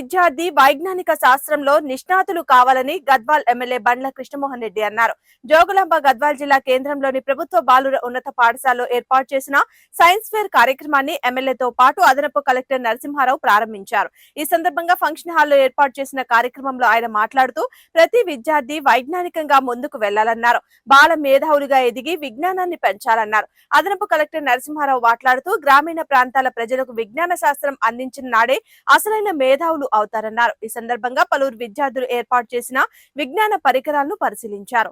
విద్యార్థి వైజ్ఞానిక శాస్త్రంలో నిష్ణాతులు కావాలని గద్వాల్ ఎమ్మెల్యే బండ్ల కృష్ణమోహన్ రెడ్డి అన్నారు. జోగులాంబ గద్వాల్ జిల్లా కేంద్రంలోని ప్రభుత్వ బాలుర ఉన్నత పాఠశాలలో ఏర్పాటు చేసిన సైన్స్ ఫేర్ కార్యక్రమాన్ని ఎమ్మెల్యేతో పాటు అదనపు కలెక్టర్ నరసింహారావు ప్రారంభించారు. ఈ సందర్భంగా ఫంక్షన్ హాల్లో ఏర్పాటు చేసిన కార్యక్రమంలో ఆయన మాట్లాడుతూ ప్రతి విద్యార్థి వైజ్ఞానికంగా ముందుకు వెళ్ళాలన్నారు బాల మేధావులుగా ఎదిగి విజ్ఞానాన్ని పెంచాలన్నారు. అదనపు కలెక్టర్ నరసింహారావు మాట్లాడుతూ గ్రామీణ ప్రాంతాల ప్రజలకు విజ్ఞాన శాస్త్రం అందించిన నాడే అసలైన మేధావులు అవుతారన్నారు. ఈ సందర్భంగా పలువురు విద్యార్థులు ఏర్పాటు చేసిన విజ్ఞాన పరికరాలను పరిశీలించారు.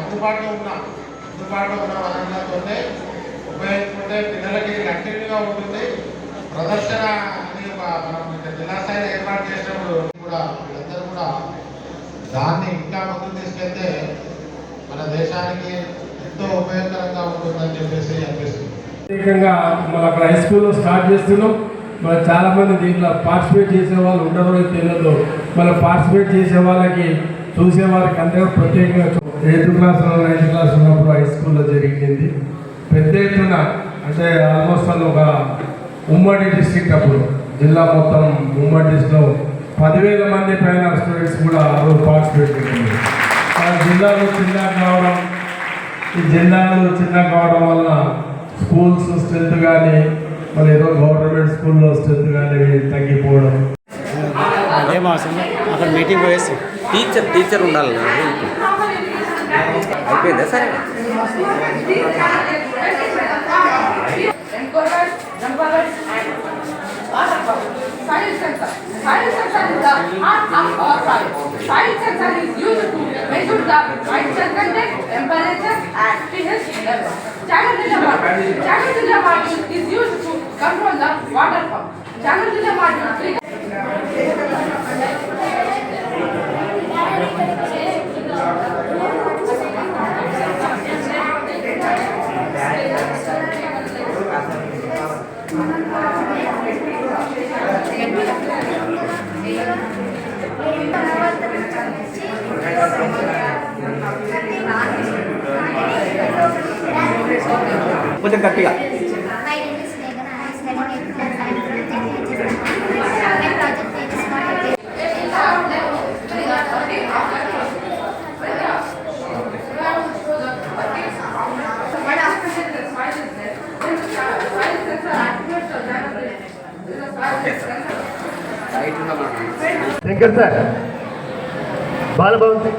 అందుబాటులో ఉన్న అందుబాటులో ఉన్న వనరులతోనే ఉపయోగించుకుంటే పిల్లలకి కంటిన్యూగా ఉంటుంది. ప్రదర్శన అనేది మనం ఇక్కడ జిల్లా స్థాయిలో ఏర్పాటు చేసినప్పుడు కూడా వీళ్ళందరూ దాన్ని ఇంకా ముందుకు తీసుకెళ్తే మన దేశానికి ఎంతో ఉపయోగకరంగా ఉంటుందని చెప్పేసి అనిపిస్తుంది. ప్రత్యేకంగా మన అక్కడ హై స్కూల్లో స్టార్ట్ చేస్తున్నాం. మన చాలామంది దీంట్లో పార్టిసిపేట్ చేసే వాళ్ళు ఉండరు తెలియదు. మన పార్టిసిపేట్ చేసే వాళ్ళకి చూసే వారికి అందరూ ప్రత్యేకంగా ఎయిత్ క్లాస్లో నైన్త్ క్లాస్ ఉన్నప్పుడు హై స్కూల్లో జరిగింది. పెద్ద ఎత్తున అంటే ఆల్మోస్ట్ ఆల్ ఒక ఉమ్మడి డిస్టిక్ అప్పుడు. జిల్లా మొత్తం ఉమ్మడి డిస్ట్రిక్ట్లో పదివేల మంది పైన స్టూడెంట్స్ కూడా ఆ రోజు పార్టిసిపేట్ చేసింది. జిల్లాలో చిన్న కావడం ఈ జిల్లాలో చిన్న కావడం వల్ల స్కూల్స్ స్ట్రెంత్ కానీ మరి ఏదో గవర్నమెంట్ స్కూల్లో స్ట్రెంత్ కానీ తగ్గిపోవడం. అదే మాసం అక్కడ మీటింగ్ పోయేసి టీచర్ టీచర్ ఉండాలి అయిపోయిందా? సరే. Of. Science sensor is used to measure the moisture content, temperature and pH level. Channel. Channel is used to control the water pump. Channel module right ఉన్నమాట శంకర్ సార్ బాలభవంతి